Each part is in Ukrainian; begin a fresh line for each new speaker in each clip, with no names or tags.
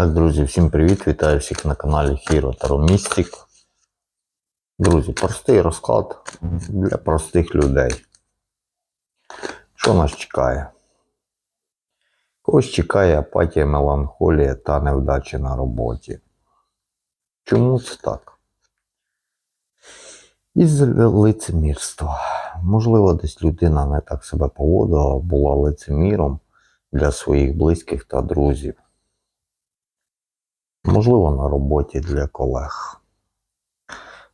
Так, друзі, всім привіт! Вітаю всіх на каналі Hero Таро Mystic. Друзі, простий розклад для простих людей. Що нас чекає? Когось чекає апатія, меланхолія та невдачі на роботі. Чому це так? Із лицемірства. Можливо, десь людина не так себе поводила, була лицеміром для своїх близьких та друзів. Можливо, на роботі для колег.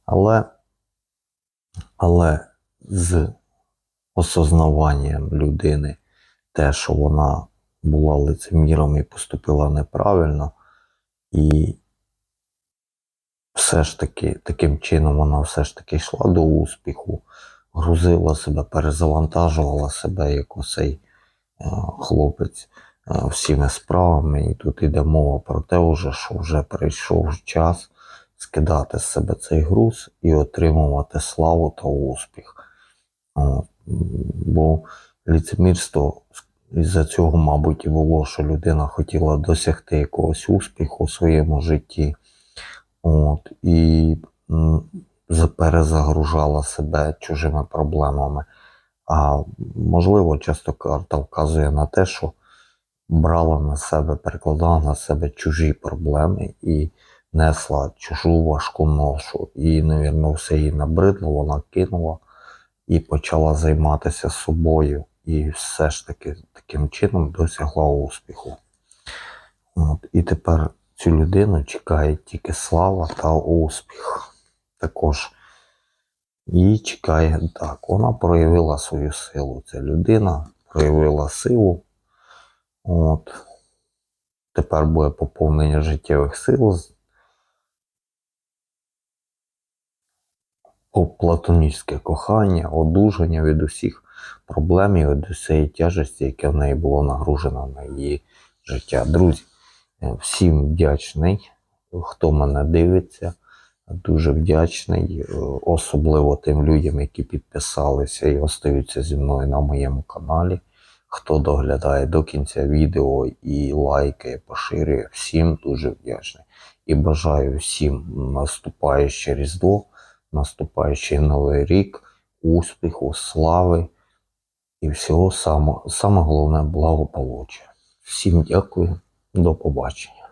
Але, але з осознаванням людини те, що вона була лицеміром і поступила неправильно, і все ж таки таким чином вона все ж таки йшла до успіху, грузила себе, перезавантажувала себе як оцей е, хлопець е, всіми справами. І тут йде мова про те, уже, що вже прийшов час скидати з себе цей груз і отримувати славу та успіх. Бо ліцемірство із-за цього, мабуть, і було, що людина хотіла досягти якогось успіху у своєму житті. От, і перезагружала себе чужими проблемами. А можливо, часто карта вказує на те, що брала на себе, перекладала на себе чужі проблеми і несла чужу важку ношу. І, навірно, все їй набридло, вона кинула і почала займатися собою. І все ж таки таким чином досягла успіху. От, і тепер цю людину чекає тільки слава та успіх. Також її чекає так. Вона проявила свою силу. Ця людина проявила силу. От. Тепер буде поповнення життєвих сил. Платонічне кохання, одужання від усіх проблем і від усієї тяжесті, яке в неї було нагружено на її життя. Друзі, е, всім вдячний, хто мене дивиться. Дуже вдячний, е, особливо тим людям, які підписалися і остаються зі мною на моєму каналі. Хто доглядає до кінця відео і лайкає, поширює, всім дуже вдячний. І бажаю всім наступаюче Різдво, наступаючий Новий рік, успіху, слави і всього самого, саме головне благополуччя. Всім дякую, до побачення.